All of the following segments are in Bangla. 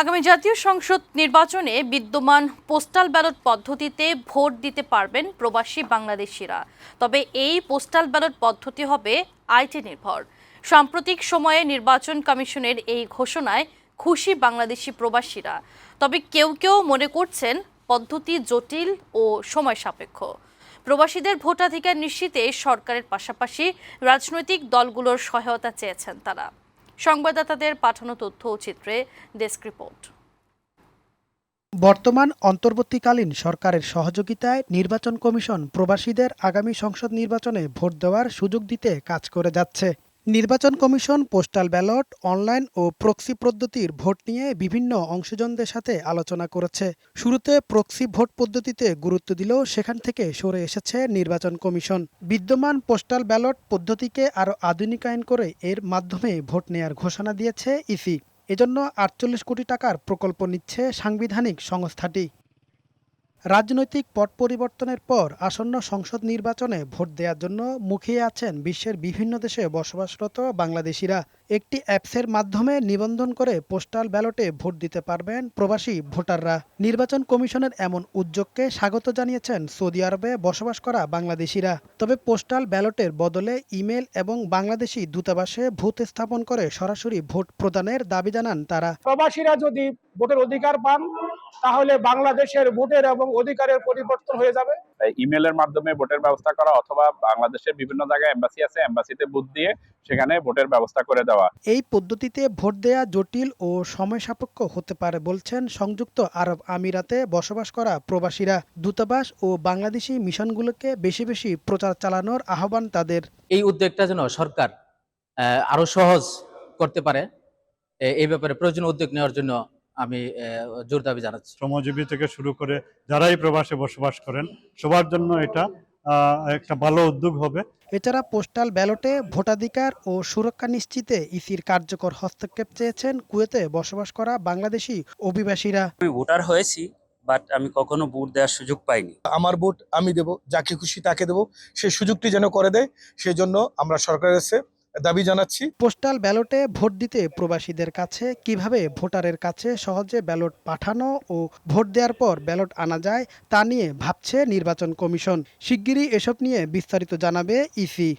আগামী জাতীয় সংসদ নির্বাচনে বিদ্যমান পোস্টাল ব্যালট পদ্ধতিতে ভোট দিতে পারবেন প্রবাসী বাংলাদেশিরা। তবে এই পোস্টাল ব্যালট পদ্ধতি হবে আইটি নির্ভর। সাম্প্রতিক সময়ে নির্বাচন কমিশনের এই ঘোষণায় খুশি বাংলাদেশি প্রবাসীরা। তবে কেউ কেউ মনে করছেন পদ্ধতি জটিল ও সময় সাপেক্ষ। প্রবাসীদের ভোটাধিকার নিশ্চিতে সরকারের পাশাপাশি রাজনৈতিক দলগুলোর সহায়তা চেয়েছেন তারা। সংবাদদাতাদের পাঠানো তথ্য ও চিত্রে ডেস্ক রিপোর্ট। বর্তমান অন্তর্বর্তীকালীন সরকারের সহযোগিতায় নির্বাচন কমিশন প্রবাসীদের আগামী সংসদ নির্বাচনে ভোট দেওয়ার সুযোগ দিতে কাজ করে যাচ্ছে। নির্বাচন কমিশন, পোস্টাল ব্যালট, অনলাইন ও প্রক্সি পদ্ধতির ভোট নিয়ে বিভিন্ন অংশজনদের সাথে আলোচনা করেছে। শুরুতে প্রক্সি ভোট পদ্ধতিতে গুরুত্ব দিলেও সেখান থেকে সরে এসেছে নির্বাচন কমিশন। বিদ্যমান পোস্টাল ব্যালট পদ্ধতিকে আরও আধুনিকায়ন করে এর মাধ্যমে ভোট নেয়ার ঘোষণা দিয়েছে ইসি। এজন্য আটচল্লিশ কোটি টাকার প্রকল্প নিচ্ছে সাংবিধানিক সংস্থাটি। রাজনৈতিক পট পরিবর্তনের পর আসন্ন সংসদ নির্বাচনে ভোট দেওয়ার জন্য মুখিয়ে আছেন বিশ্বের বিভিন্ন দেশে বসবাসরত বাংলাদেশিরা। একটি অ্যাপসের মাধ্যমে নিবন্ধন করে পোস্টাল ব্যালটে ভোট দিতে পারবেন প্রবাসী ভোটাররা। নির্বাচন কমিশনের এমন উদ্যোগকে স্বাগত জানিয়েছেন সৌদি আরবে বসবাস করা বাংলাদেশিরা। তবে পোস্টাল ব্যালটের বদলে ইমেল এবং বাংলাদেশি দূতাবাসে ভূত স্থাপন করে সরাসরি ভোট প্রদানের দাবি জানান তারা। প্রবাসীরা যদি ভোটের অধিকার পান তাহলে বাংলাদেশের ভোটের এবং অধিকারের পরিবর্তন হয়ে যাবে। ইমেলের মাধ্যমে ভোটের ব্যবস্থা করা অথবা বাংলাদেশের বিভিন্ন জায়গায় এম্বাসি আছে এম্বাসিতে বুথ দিয়ে সেখানে ভোটের ব্যবস্থা করে দেওয়া। এই পদ্ধতিতে ভোট দেয়া জটিল ও সময় সাপেক্ষ হতে পারে বলছেন সংযুক্ত আরব আমিরাতে বসবাস করা প্রবাসীরা। দূতাবাস ও বাংলাদেশি মিশনগুলোকে বেশি বেশি প্রচার চালানোর আহ্বান তাদের। এই উদ্যোগটা যেন সরকার আহ, আরও সহজ করতে পারে এই ব্যাপারে প্রয়োজনীয় উদ্যোগ নেওয়ার জন্য আমি জোর দাবি জানাচ্ছি। শ্রমজীবী থেকে শুরু করে যারাই প্রবাসে বসবাস করেন সবার জন্য এটা একটা ভালো উদ্যোগ হবে। এছাড়া পোস্টাল ব্যালটে ভোটাধিকার ও সুরক্ষা নিশ্চিতে ইসির কার্যকর হস্তক্ষেপ চেয়েছেন কুয়েতে বসবাস করা বাংলাদেশি অভিবাসীরা। আমি ভোটার হয়েছি বাট আমি কখনো ভোট দেওয়ার সুযোগ পাইনি। আমার ভোট আমি দেব যাকে খুশি তাকে দেব সেই সুযোগটি যেন করে দেয় সেই জন্য আমরা সরকারের কাছে দাবি জানাচ্ছি। পোস্টাল ব্যালটে ভোট দিতে প্রবাসীদের কাছে, কীভাবে ভোটারের কাছে সহজে ব্যালট পাঠানো ও ভোট দেওয়ার পর ব্যালট আনা যায়, তা নিয়ে ভাবছে নির্বাচন কমিশন। শিগগিরই এসব নিয়ে বিস্তারিত জানাবে ইসি।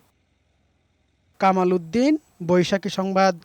কামাল উদ্দিন, বৈশাখী সংবাদ।